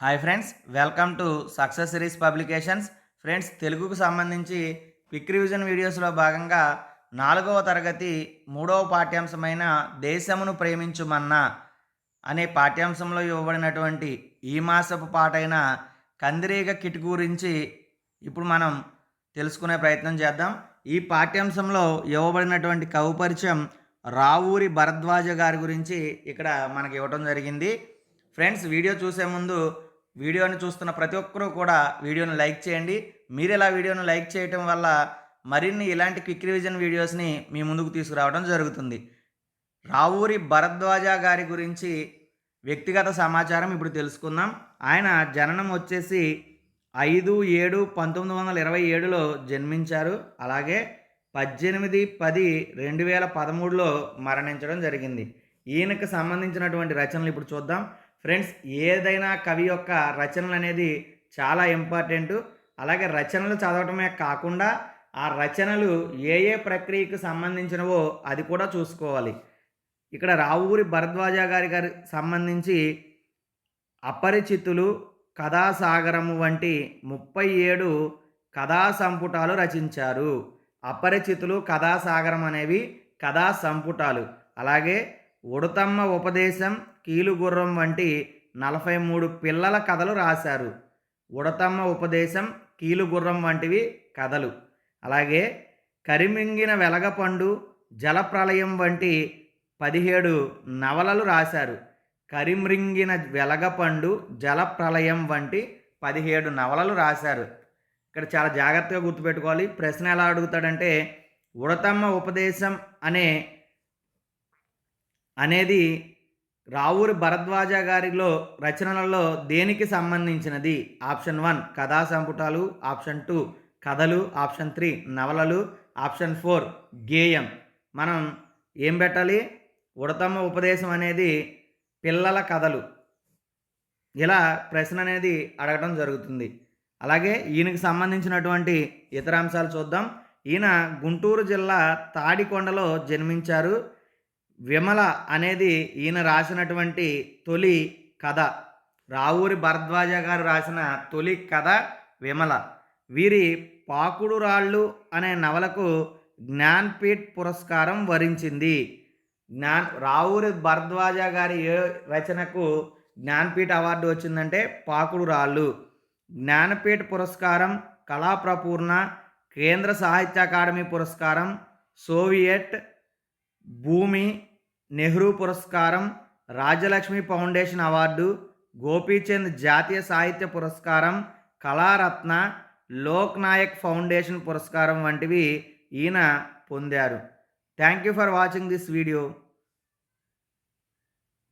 Hi friends welcome to success series publications friends తెలుగుకు సంబంధించి quick revision వీడియోస్లో భాగంగా నాలుగవ తరగతి మూడవ పాఠ్యాంశమైన దేశమును ప్రేమించుమన్నా అనే పాఠ్యాంశంలో ఇవ్వబడినటువంటి ఈ మాసపు పాటైన కందిరీగ కిట్ గురించి ఇప్పుడు మనం తెలుసుకునే ప్రయత్నం చేద్దాం. ఈ పాఠ్యాంశంలో ఇవ్వబడినటువంటి కవి పరిచయం రావూరి భరద్వాజ గారి గురించి ఇక్కడ మనకి ఇవ్వడం జరిగింది. ఫ్రెండ్స్ వీడియో చూసే ముందు వీడియోని చూస్తున్న ప్రతి ఒక్కరూ కూడా వీడియోని లైక్ చేయండి. మీరు ఇలా వీడియోని లైక్ చేయటం వల్ల మరిన్ని ఇలాంటి క్విక్ రివిజన్ వీడియోస్ని మీ ముందుకు తీసుకురావడం జరుగుతుంది. రావూరి భరద్వాజ గారి గురించి వ్యక్తిగత సమాచారం ఇప్పుడు తెలుసుకుందాం. ఆయన జననం వచ్చేసి ఐదు ఏడు పంతొమ్మిది వందల ఇరవై ఏడులో జన్మించారు. అలాగే పద్దెనిమిది పది రెండు వేల పదమూడులో మరణించడం జరిగింది. ఈయనకు సంబంధించినటువంటి రచనలు ఇప్పుడు చూద్దాం. ఫ్రెండ్స్ ఏదైనా కవి యొక్క రచనలు అనేది చాలా ఇంపార్టెంట్. అలాగే రచనలు చదవటమే కాకుండా ఆ రచనలు ఏ ఏ ప్రక్రియకు సంబంధించినవో అది కూడా చూసుకోవాలి. ఇక్కడ రావూరి భరద్వాజ గారి గారి సంబంధించి అపరిచితులు కథాసాగరము వంటి ముప్పై ఏడు కథా సంపుటాలు రచించారు. అపరిచితులు కథాసాగరం అనేవి కథా సంపుటాలు. అలాగే ఉడతమ్మ ఉపదేశం కీలుగుర్రం వంటి నలభై మూడు పిల్లల కథలు రాశారు. ఉడతమ్మ ఉపదేశం కీలుగుర్రం వంటివి కథలు. అలాగే కరిమింగిన వెలగపండు జలప్రలయం వంటి పదిహేడు నవలలు రాశారు. కరిమ్రింగిన వెలగపండు జలప్రలయం వంటి పదిహేడు నవలలు రాశారు. ఇక్కడ చాలా జాగ్రత్తగా గుర్తుపెట్టుకోవాలి. ప్రశ్న ఎలా అడుగుతాడంటే ఉడతమ్మ ఉపదేశం అనే అనేది రావూరి భరద్వాజ గారిలో రచనలలో దేనికి సంబంధించినది? ఆప్షన్ వన్ కథా సంపుటాలు. ఆప్షన్ టూ కథలు. ఆప్షన్ త్రీ నవలలు. ఆప్షన్ ఫోర్ గేయం. మనం ఏం పెట్టాలి? ఉడతమ్మ ఉపదేశం అనేది పిల్లల కథలు. ఇలా ప్రశ్న అనేది అడగడం జరుగుతుంది. అలాగే ఈయనకి సంబంధించినటువంటి ఇతర అంశాలు చూద్దాం. ఈయన గుంటూరు జిల్లా తాడికొండలో జన్మించారు. విమల అనేది ఈయన రాసినటువంటి తొలి కథ. రావూరి భరద్వాజ గారు రాసిన తొలి కథ విమల. వీరి పాకుడు రాళ్ళు అనే నవలకు జ్ఞాన్పీఠ్ పురస్కారం వరించింది. జ్ఞాన్ రావూరి భరద్వాజ గారి ఏ రచనకు జ్ఞాన్పీఠ్ అవార్డు వచ్చిందంటే పాకుడు రాళ్ళు. జ్ఞానపీఠ పురస్కారం కళాప్రపూర్ణ కేంద్ర సాహిత్య అకాడమీ పురస్కారం సోవియట్ భూమి నెహ్రూ పురస్కారం రాజలక్ష్మి ఫౌండేషన్ అవార్డు గోపీచంద్ జాతీయ సాహిత్య పురస్కారం కళారత్న లోక్ నాయక్ ఫౌండేషన్ పురస్కారం వంటివి ఈయన పొందారు. Thank you for watching this video.